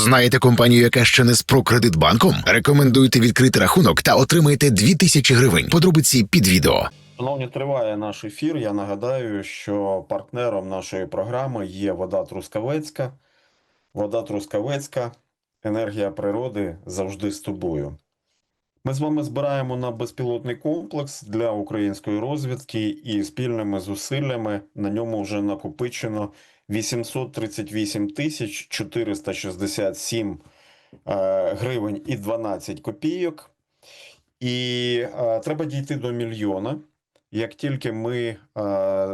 Знаєте компанію, яка ще не з Прокредитбанком? Рекомендуйте відкрити рахунок та отримайте 2000 гривень. Подробиці під відео. Шановні, триває наш ефір. Я нагадаю, що партнером нашої програми є вода Трускавецька. Вода Трускавецька, енергія природи завжди з тобою. Ми з вами збираємо на безпілотний комплекс для української розвідки і спільними зусиллями на ньому вже накопичено 838 тисяч 467 е, гривень і 12 копійок. І е, треба дійти до мільйона. Як тільки ми е,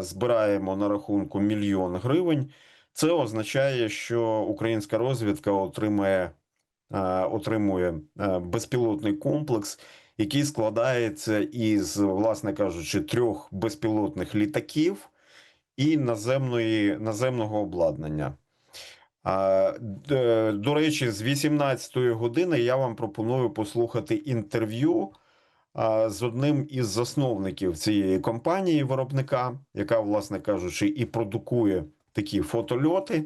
збираємо на рахунку мільйон гривень, це означає, що українська розвідка отримає, отримує безпілотний комплекс, який складається із, власне кажучи, трьох безпілотних літаків і наземної, наземного обладнання. До речі, з 18-ї години я вам пропоную послухати інтерв'ю з одним із засновників цієї компанії виробника, яка, власне кажучи, і продукує такі фотольоти,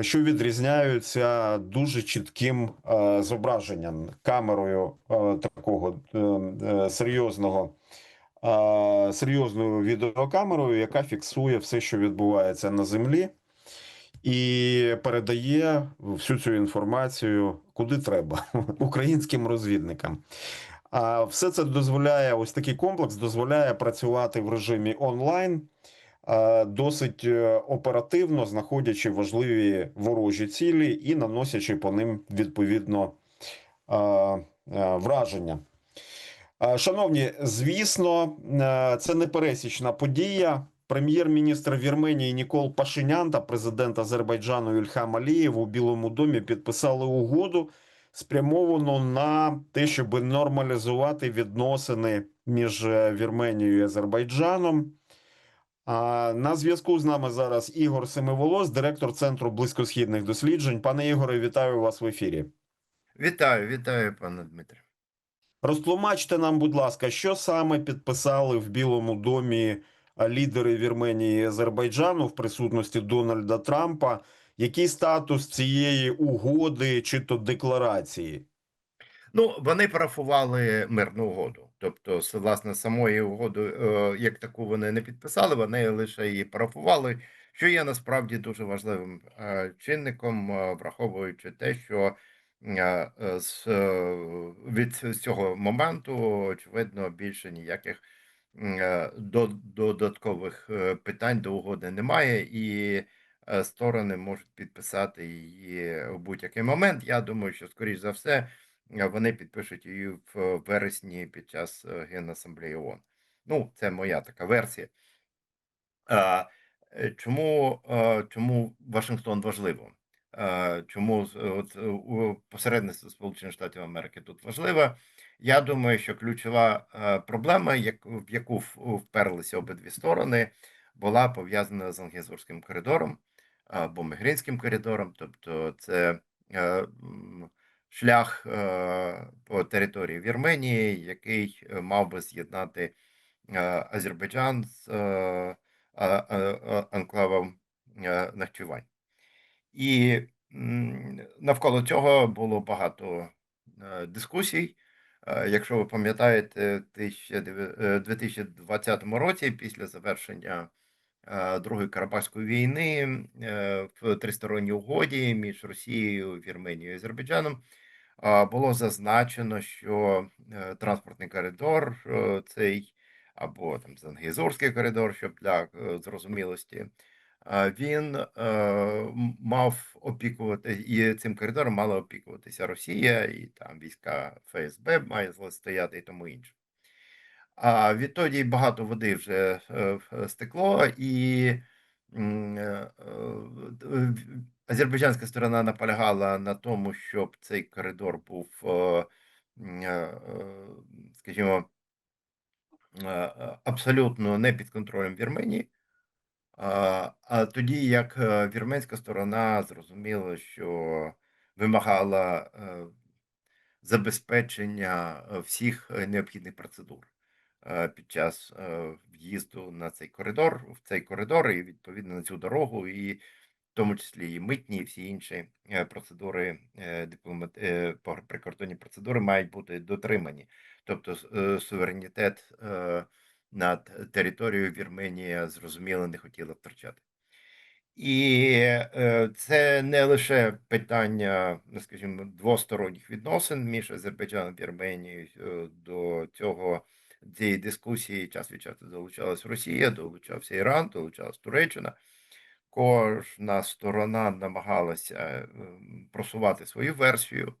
що відрізняються дуже чітким зображенням камерою такого е, е, серйозного. Серйозною відеокамерою, яка фіксує все, що відбувається на землі, і передає всю цю інформацію куди треба українським розвідникам. А все це дозволяє, ось такий комплекс дозволяє працювати в режимі онлайн, досить е, оперативно, знаходячи важливі ворожі цілі і наносячи по ним відповідно а, враження. Шановні, звісно, е, це не пересічна подія. Прем'єр-міністр Вірменії Нікол Пашинян та президент Азербайджану Ільхам Алієв у Білому домі підписали угоду, спрямовану на те, щоб нормалізувати відносини між е, Вірменією і Азербайджаном. А на зв'язку з нами зараз Ігор Семиволос, директор Центру близькосхідних досліджень. Пане Ігоре, вітаю вас в ефірі. Вітаю, вітаю, пане Дмитре. Розтлумачте нам, будь ласка, що саме підписали в Білому домі лідери Вірменії і Азербайджану в присутності Дональда Трампа? Який статус цієї угоди чи то декларації? Ну, вони парафували мирну угоду. Тобто, власне, самої угоди, е, як таку, вони не підписали, вони лише її парафували, що є насправді дуже важливим е, чинником, е, враховуючи те, що від цього моменту, очевидно, більше ніяких е, до- додаткових е, питань до угоди немає, і е, сторони можуть підписати її в будь-який момент. Я думаю, що, скоріш за все, е, вони підпишуть її в вересні під час е, Генасамблеї ООН. Ну, це моя така версія. Е, Чому, е, чому Вашингтон важливо? Чому от, посередництво Сполучених Штатів Америки тут важливе? Я думаю, що ключова проблема, в яку вперлися обидві сторони, була пов'язана з Лангезурським коридором або Мігринським коридором, тобто це е, шлях е, по території Вірменії, який е, мав би з'єднати Азербайджан з анклавом Нахчивань. І навколо цього було багато е, дискусій. Е, Якщо ви пам'ятаєте, 1900 е, 2020 році, після завершення Другої Карабахської війни в тристоронній угоді між Росією, Вірменією і Азербайджаном було зазначено, що транспортний коридор цей або там Зангезурський коридор, щоб для зрозумілості, він е, мав опікувати, і цим коридором мала опікуватися Росія, і там війська ФСБ має стояти і тому інше. А відтоді багато води вже е, стекло, і е, азербайджанська сторона наполягала на тому, щоб цей коридор був, скажімо, абсолютно не під контролем Вірменії. А, тоді як е, вірменська сторона зрозуміла, що вимагала е, забезпечення е, всіх необхідних процедур під час в'їзду на цей коридор, в цей коридор, і відповідно на цю дорогу, і в тому числі і митні, і всі інші процедури, дипломат... прикордонні процедури мають бути дотримані. Тобто суверенітет над територією Вірменія зрозуміло не хотіла втрачати. І е, це не лише питання, ну, скажімо, двосторонніх відносин між Азербайджаном і Вірменією. Е, До цього цієї дискусії час від часу долучалась Росія, долучався Іран, долучалась Туреччина. Кожна сторона намагалася ем, просувати свою версію.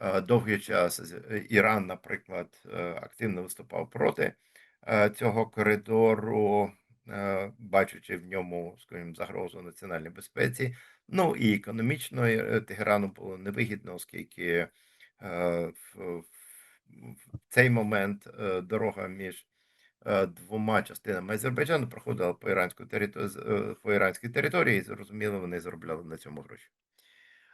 Е, Довгий час е, Іран, наприклад, е, активно виступав проти е, цього коридору, е, бачачи в ньому, скажімо, загрозу національній безпеці. Ну і економічно е, Тегерану було невигідно, оскільки е, в, цей момент е, дорога між е, двома частинами Азербайджану проходила по іранську території, по іранській території, і зрозуміло, вони заробляли на цьому гроші.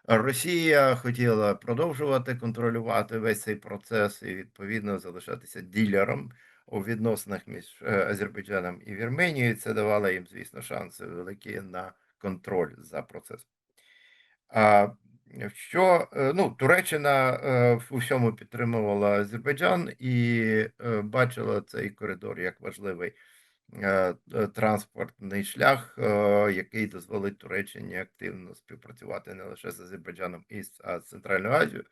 Росія хотіла продовжувати контролювати весь цей процес і відповідно залишатися ділером у відносинах між е, Азербайджаном і Вірменією. Це давало їм, звісно, шанси великі на контроль за процесом. А що е, ну, Туреччина е, в усьому підтримувала Азербайджан і бачила цей коридор як важливий транспортний шлях, який дозволить Туреччині активно співпрацювати не лише з Азербайджаном і з Центральною Азією,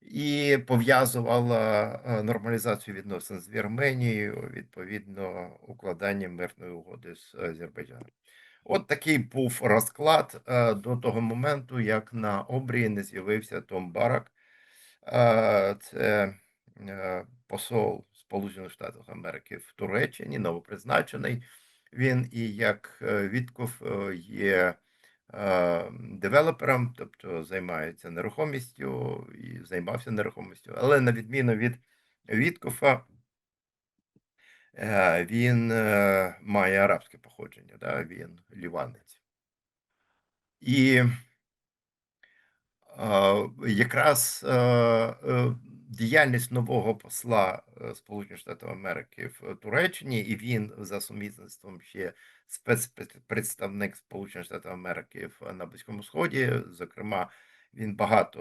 і пов'язувала е, нормалізацію відносин з Вірменією відповідно укладанням мирної угоди з Азербайджаном. От такий був розклад е, до того моменту, як на обрії не з'явився Том Барак. Е, Це посол Сполучених Штатів Америки в Туреччині, новопризначений. Він і як Вітков є девелопером, тобто займається нерухомістю і займався нерухомістю. Але на відміну від Віткофа, Е, Він е, має арабське походження, да? він ліванець. І е, якраз діяльність нового посла е, Сполучених Штатів Америки в Туреччині, і він за сумісництвом ще спецпредставник Сполучених Штатів Америки на Близькому Сході. Зокрема, він багато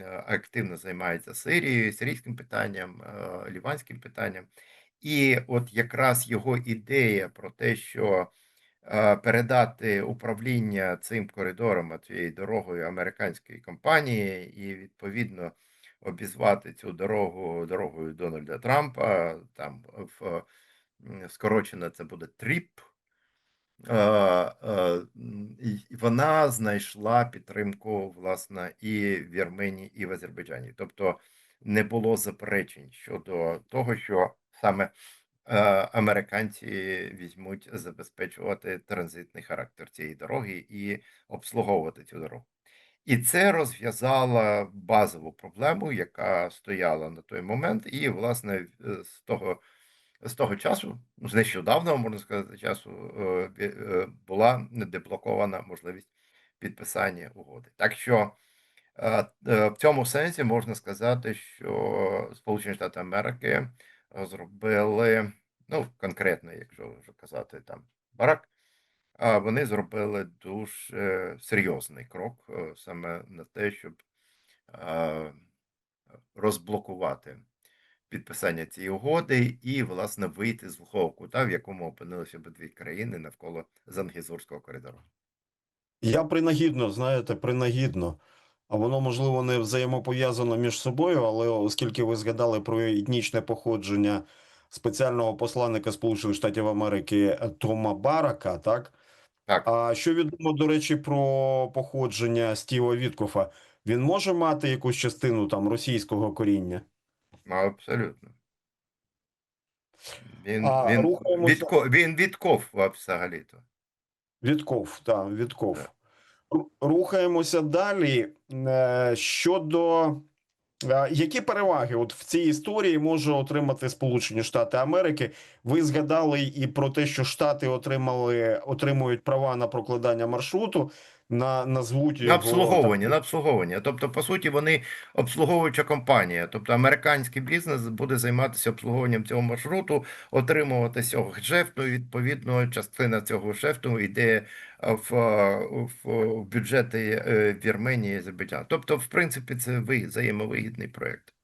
е, активно займається Сирією, сирійським питанням, е, ліванським питанням. І от якраз його ідея про те, що е, передати управління цим коридором, цією дорогою американської компанії, і відповідно обізвати цю дорогу дорогою Дональда Трампа, там в м, скорочено це буде ТРІП. Е, е, вона знайшла підтримку власне і в Вірменії, і в Азербайджані. Тобто не було заперечень щодо того, що саме е, американці візьмуть забезпечувати транзитний характер цієї дороги і обслуговувати цю дорогу. І це розв'язало базову проблему, яка стояла на той момент, і, власне, з того, з того часу, ну, з нещодавнього, можна сказати, часу, е, е, була деблокована можливість підписання угоди. Так що е, в цьому сенсі можна сказати, що Сполучені Штати Америки зробили, ну, конкретно, якщо вже казати там Барак, а вони зробили дуже серйозний крок е, саме на те, щоб е, розблокувати підписання цієї угоди і, власне, вийти з глухого кута, в якому опинилися обидві країни навколо Зангізурського коридору. Я принагідно, знаєте, принагідно. А воно, можливо, не взаємопов'язано між собою, але оскільки ви згадали про етнічне походження спеціального посланника Сполучених Штатів Америки Тома Барака, так? Так. А що відомо, до речі, про походження Стіва Віткофа? Він може мати якусь частину там російського коріння? Ну, абсолютно. Він, А, він, рухаємося- відко, він відков взагалі-то. Відков, так, відков. Так. Ру- Рухаємося далі. Е, Щодо які переваги от в цій історії може отримати Сполучені Штати Америки? Ви згадали і про те, що Штати отримали отримують права на прокладання маршруту. На, назвуть На обслуговування, так, на обслуговування. Тобто, по суті, вони обслуговуюча компанія. Тобто, американський бізнес буде займатися обслуговуванням цього маршруту, отримувати цього гешефту. і, Відповідно, частина цього гешефту йде в, е, в, в бюджети е, Вірменії і Азербайджану. Тобто, в принципі, це взаємовигідний проєкт.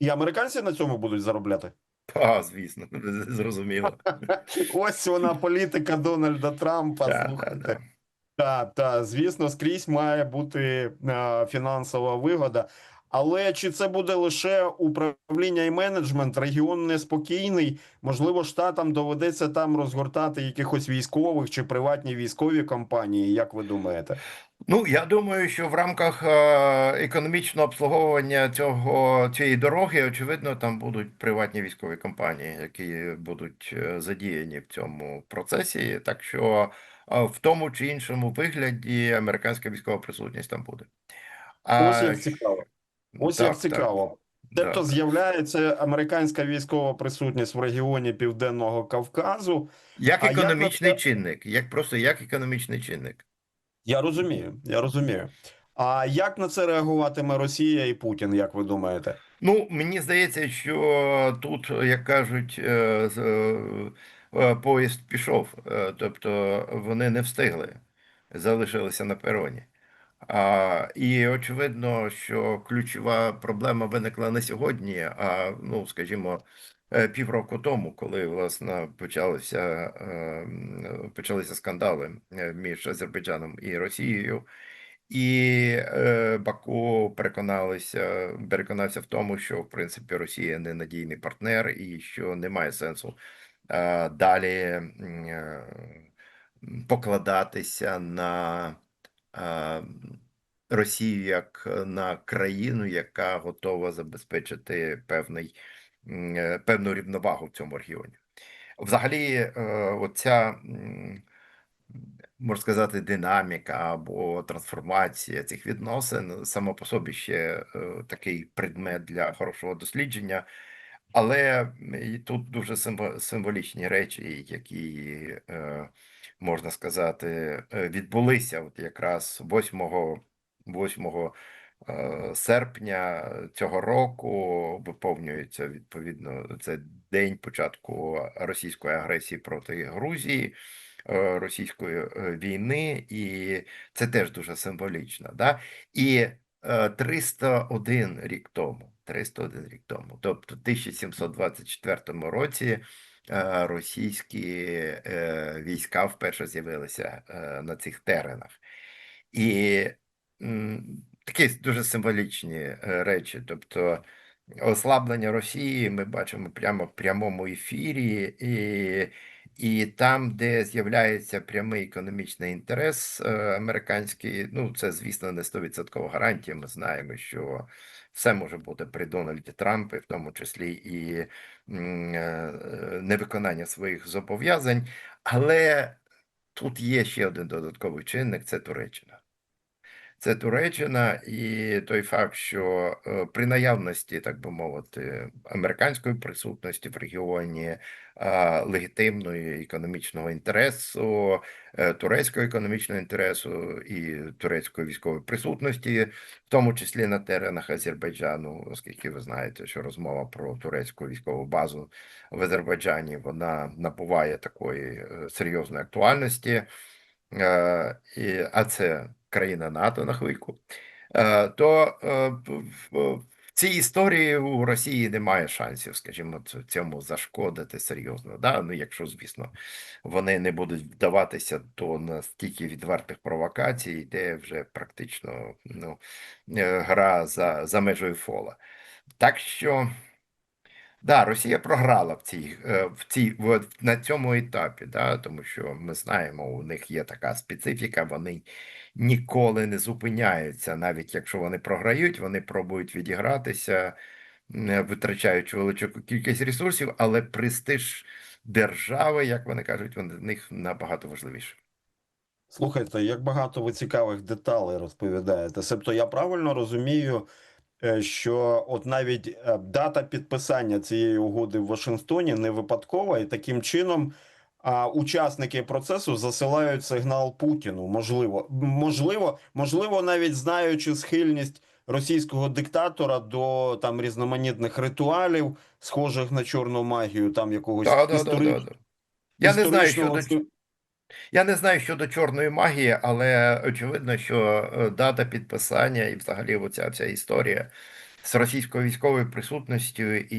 і американці на цьому будуть заробляти. А, звісно, зрозуміло. Ось вона політика Дональда Трампа. Слухайте. Да. Так, так, звісно, скрізь має бути е, фінансова вигода. Але чи це буде лише управління і менеджмент? Регіон неспокійний. Можливо, штатам доведеться там розгортати якихось військових чи приватні військові компанії. Як ви думаєте? Ну, я думаю, що в рамках е, економічного обслуговування цього цієї дороги, очевидно, там будуть приватні військові компанії, які будуть е, задіяні в цьому процесі. Так що в тому чи іншому вигляді американська військова присутність там буде. А, Ось як цікаво. Ось так, як цікаво. Тобто з'являється американська військова присутність в регіоні Південного Кавказу. Як А як економічний чинник, як просто як економічний чинник. Я розумію, я розумію. А як на це реагуватиме Росія і Путін, як ви думаєте? Ну, мені здається, що тут, як кажуть, е, е, поїзд пішов, Е, тобто вони не встигли, залишилися на пероні. А, і очевидно, що ключова проблема виникла не сьогодні, а ну, скажімо, е, півроку тому, коли власне почалися, е, почалися скандали е, між Азербайджаном і Росією. І е, Баку переконалися, переконався в тому, що в принципі Росія не надійний партнер і що немає сенсу е, далі е, покладатися на е, Росію як на країну, яка готова забезпечити певний, е, певну рівновагу в цьому регіоні. Взагалі, е, оця можна сказати, динаміка або трансформація цих відносин сама по собі ще е, такий предмет для хорошого дослідження. Але і тут дуже симво- символічні речі, які е, можна сказати, е, відбулися от якраз 8, 8 е, серпня цього року виповнюється відповідно це день початку російської агресії проти Грузії, російської війни, і це теж дуже символічно. Да? І е, 301 рік тому, 301 рік тому, тобто в 1724 році е, російські е, війська вперше з'явилися е, на цих теренах. І такі дуже символічні речі. Тобто ослаблення Росії ми бачимо прямо в прямому ефірі, і, і там, де з'являється прямий економічний інтерес американський, ну це, звісно, не 100% гарантія. Ми знаємо, що все може бути при Дональді Трампі, в тому числі і е, невиконання своїх зобов'язань. Але тут є ще один додатковий чинник це Туреччина. Це Туреччина і той факт, що е, при наявності, так би мовити, американської присутності в регіоні, е, легітимної економічного інтересу, е, турецького економічного інтересу і турецької військової присутності, в тому числі на теренах Азербайджану, оскільки ви знаєте, що розмова про турецьку військову базу в Азербайджані вона набуває такої серйозної актуальності. А це країна НАТО на хвильку, е, то е, в, цій історії у Росії немає шансів, скажімо, цьому зашкодити серйозно. Да? Ну, якщо, звісно, вони не будуть вдаватися до настільки відвертих провокацій, де вже практично ну, е, гра за, за межею фола. Так що. Да, Росія програла в цій, е, в цій в, на цьому етапі, да, тому що ми знаємо, у них є така специфіка, вони ніколи не зупиняються, навіть якщо вони програють, вони пробують відігратися, витрачаючи велику кількість ресурсів, але престиж держави, як вони кажуть, вони в них набагато важливіше. Слухайте, як багато ви цікавих деталей розповідаєте. Себто я правильно розумію, е, що от навіть е, дата підписання цієї угоди в Вашингтоні не випадкова, і таким чином а учасники процесу засилають сигнал Путіну. Можливо, можливо, можливо, навіть знаючи схильність російського диктатора до там різноманітних ритуалів, схожих на чорну магію, там якогось Да, да, да, да, да. Я не знаю історичного щодо Я не знаю щодо чорної магії, але очевидно, що е, дата підписання і взагалі оця вся історія з російською військовою присутністю і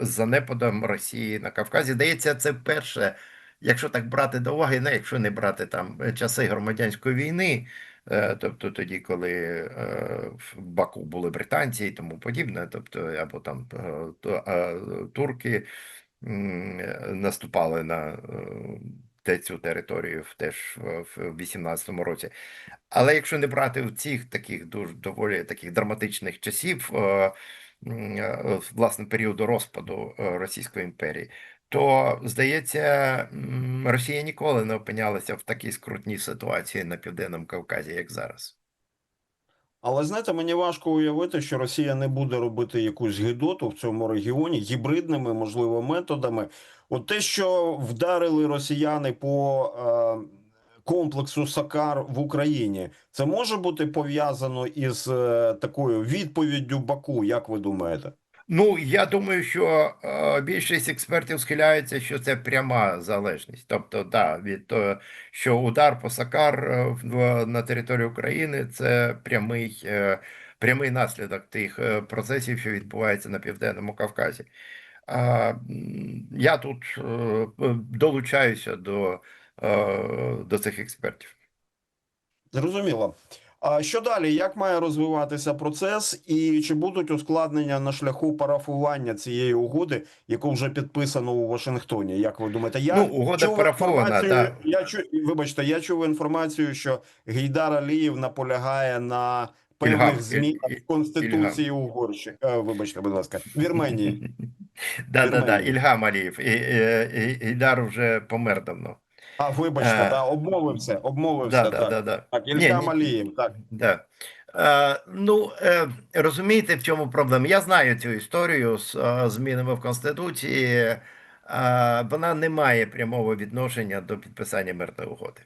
з занепадом Росії на Кавказі, здається, це вперше, якщо так брати до уваги, не якщо не брати там часи громадянської війни, е, тобто тоді, коли е, в Баку були британці і тому подібне, тобто або там е, е, турки е, наступали на е, цю територію теж в в 18-му році. Але якщо не брати в цих таких дуже доволі таких драматичних часів, е, е, власне, періоду розпаду е, Російської імперії, то здається, Росія ніколи не опинялася в такій скрутній ситуації на Південному Кавказі, як зараз. Але знаєте, мені важко уявити, що Росія не буде робити якусь гидоту в цьому регіоні гібридними, можливо, методами. От те, що вдарили росіяни по е, комплексу Сакар в Україні, це може бути пов'язано із е, такою відповіддю Баку, як ви думаєте? Ну, я думаю, що е, більшість експертів схиляються, що це пряма залежність. Тобто, да, від того, що удар по Сакар е, в, на території України це прямий, е, прямий наслідок тих е, процесів, що відбуваються на Південному Кавказі. М, я тут е, долучаюся до, е, до цих експертів. Зрозуміло. А що далі? Як має розвиватися процес, і чи будуть ускладнення на шляху парафування цієї угоди, яку вже підписано у Вашингтоні? Як ви думаєте? Я Ну, угода чув парафована, да. Я чу, вибачте, я чув інформацію, що Гейдар Алієв наполягає на певних змінах в конституції Угорщини. Е, Вибачте, будь ласка, Вірменії. Да, да, да. Ільгам Алієв. Ільдар вже помер давно. А вибачте, Е, та обмовився, обмовився. Да, да, так. да, да. так, Ні, Ільхам ні. Так. Да. Е, ну, е, розумієте, в чому проблема? Я знаю цю історію з е, змінами в Конституції. Е, вона не має прямого відношення до підписання мирної угоди.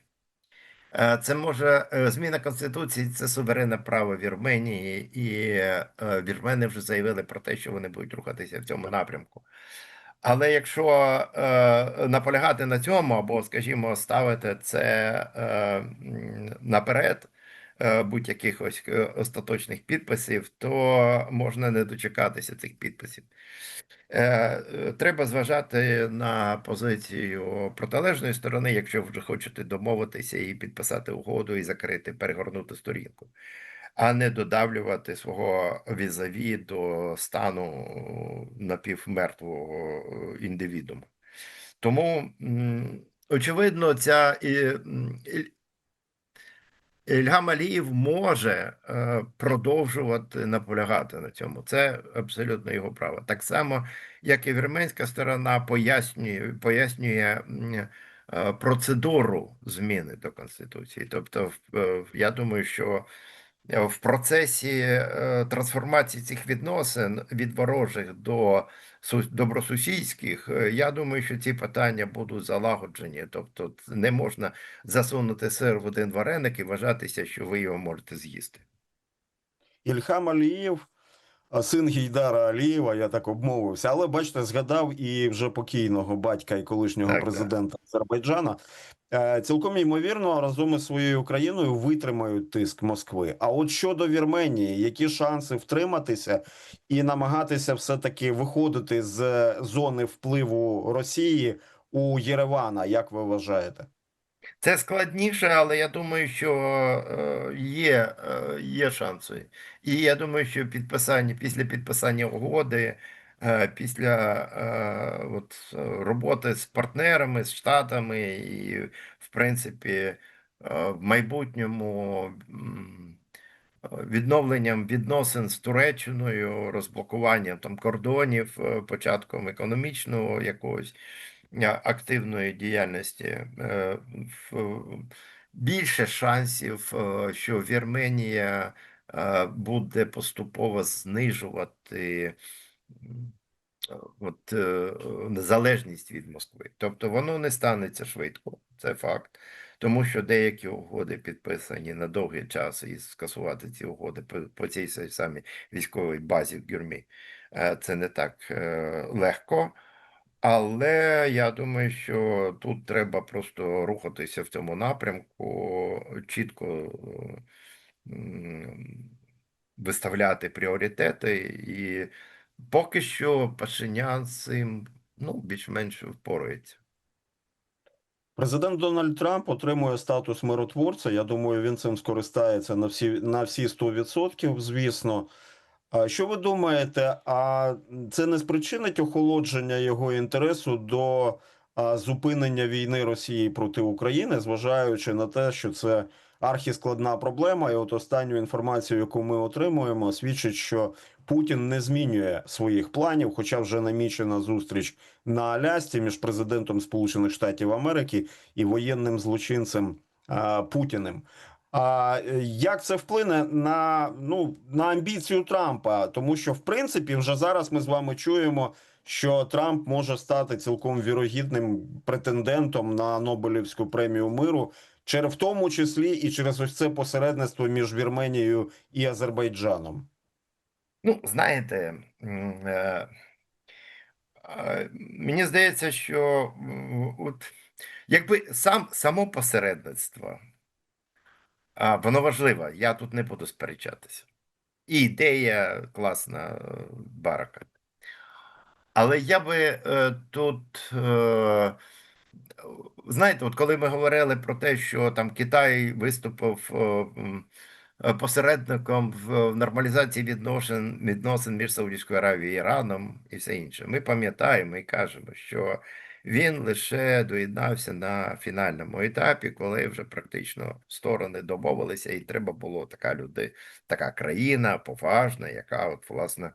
Е, Це може е, зміна Конституції це суверенне право Вірменії, і е, вірмени вже заявили про те, що вони будуть рухатися в цьому напрямку. Але якщо е, наполягати на цьому, або, скажімо, ставити це е, наперед е, будь-яких ось е, остаточних підписів, то можна не дочекатися цих підписів. Е, Треба зважати на позицію протилежної сторони, якщо вже хочете домовитися і підписати угоду і закрити, перегорнути сторінку, а не додавлювати свого візаві до стану напівмертвого індивідуума. Тому, очевидно, ця Ільгам Алієв може е, продовжувати наполягати на цьому. Це абсолютно його право. Так само, як і вірменська сторона пояснює, пояснює е, процедуру зміни до Конституції. Тобто, е, я думаю, що е, в процесі е, трансформації цих відносин від ворожих до добросусідських, е, я думаю, що ці питання будуть залагоджені. Тобто, не можна засунути сир в один вареник і вважатися, що ви його можете з'їсти. Ільхам Алієв, а син Гейдара Алієва, я так обмовився, але бачите, згадав і вже покійного батька і колишнього Так, так. президента Азербайджана. Е, Цілком ймовірно, разом із своєю країною витримають тиск Москви. А от щодо Вірменії, які шанси втриматися і намагатися все-таки виходити з зони впливу Росії у Єревана, як ви вважаєте? Це складніше, але я думаю, що е, є, е, є шанси. І я думаю, що підписання після підписання угоди, е, після от, роботи з партнерами, з Штатами, і, в принципі, в майбутньому відновленням відносин з Туреччиною, розблокуванням там кордонів, початком економічного якогось активної діяльності е, більше шансів, е, що Вірменія е, буде поступово знижувати от, незалежність від Москви. Тобто воно не станеться швидко, це факт. Тому що деякі угоди підписані на довгий час, і скасувати ці угоди по, по цій самій військовій базі в Гюрмі, це не так легко. Але я думаю, що тут треба просто рухатися в цьому напрямку, чітко е, виставляти пріоритети, і поки що Пашинян з цим ну, більш-менш впорається. Президент Дональд Трамп отримує статус миротворця. Я думаю, він цим скористається на всі на всі 100%, звісно. Що ви думаєте? А це не спричинить охолодження його інтересу до зупинення війни Росії проти України, зважаючи на те, що це архіскладна проблема, і от останню інформацію, яку ми отримуємо, свідчить, що Путін не змінює своїх планів, хоча вже намічена зустріч на Алясці між президентом Сполучених Штатів Америки і воєнним злочинцем Путіним. А е, як це вплине на, ну, на амбіцію Трампа? Тому що, в принципі, вже зараз ми з вами чуємо, що Трамп може стати цілком вірогідним претендентом на Нобелівську премію миру, в тому числі і через ось це посередництво між Вірменією і Азербайджаном. Ну, знаєте, е, е, мені здається, що от, якби сам, само посередництво, воно важливе, я тут не буду сперечатися. І ідея класна е, Барака. Але я би е, тут, е, знаєте, от коли ми говорили про те, що там Китай виступив посередником в нормалізації відносин, відносин між Саудівською Аравією і Іраном і все інше, ми пам'ятаємо і кажемо, що він лише доєднався на фінальному етапі, коли вже практично сторони домовилися, і треба було така люди, така країна поважна, яка от власне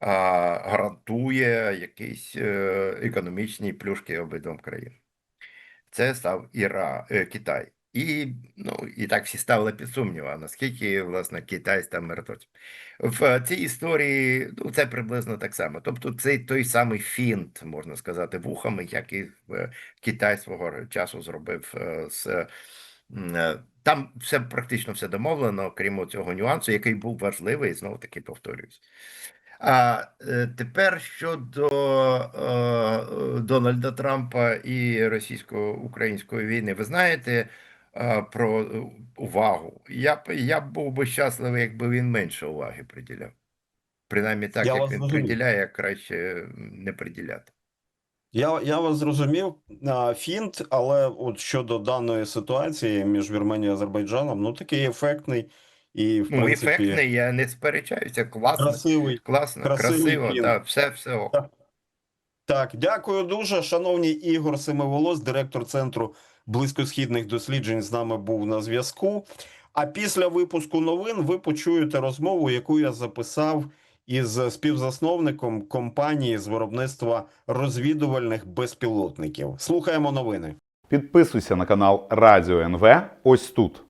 гарантує якісь е, економічні плюшки обидвом країн. Це став Іра, е, Китай. І, ну, і так всі ставили під сумнів, а наскільки, власне, Китай став миротворцем. В цій історії ну, це приблизно так само. Тобто це той самий фінт, можна сказати, вухами, як і Китай свого часу зробив е, з. е, Там все практично все домовлено, крім цього нюансу, який був важливий, знову таки повторююсь. А е, тепер щодо е, Дональда Трампа і російсько-української війни, ви знаєте про е, увагу. Я б я б був би щасливий, якби він менше уваги приділяв. Принаймні так, Я як він зрозумів. приділяє, краще не приділяти. Я, я вас зрозумів. Фінт, але от щодо даної ситуації між Вірменією і Азербайджаном, ну такий ефектний і, в Ну, принципі, ефектний, я не сперечаюся. Класно, красивий. класно, красивий красиво, фільм. да, все, все. Так. Так, дякую дуже. Шановний Ігор Семиволос, директор центру близькосхідних досліджень, з нами був на зв'язку. А після випуску новин ви почуєте розмову, яку я записав із співзасновником компанії з виробництва розвідувальних безпілотників. Слухаємо новини. Підписуйся на канал Радіо НВ ось тут.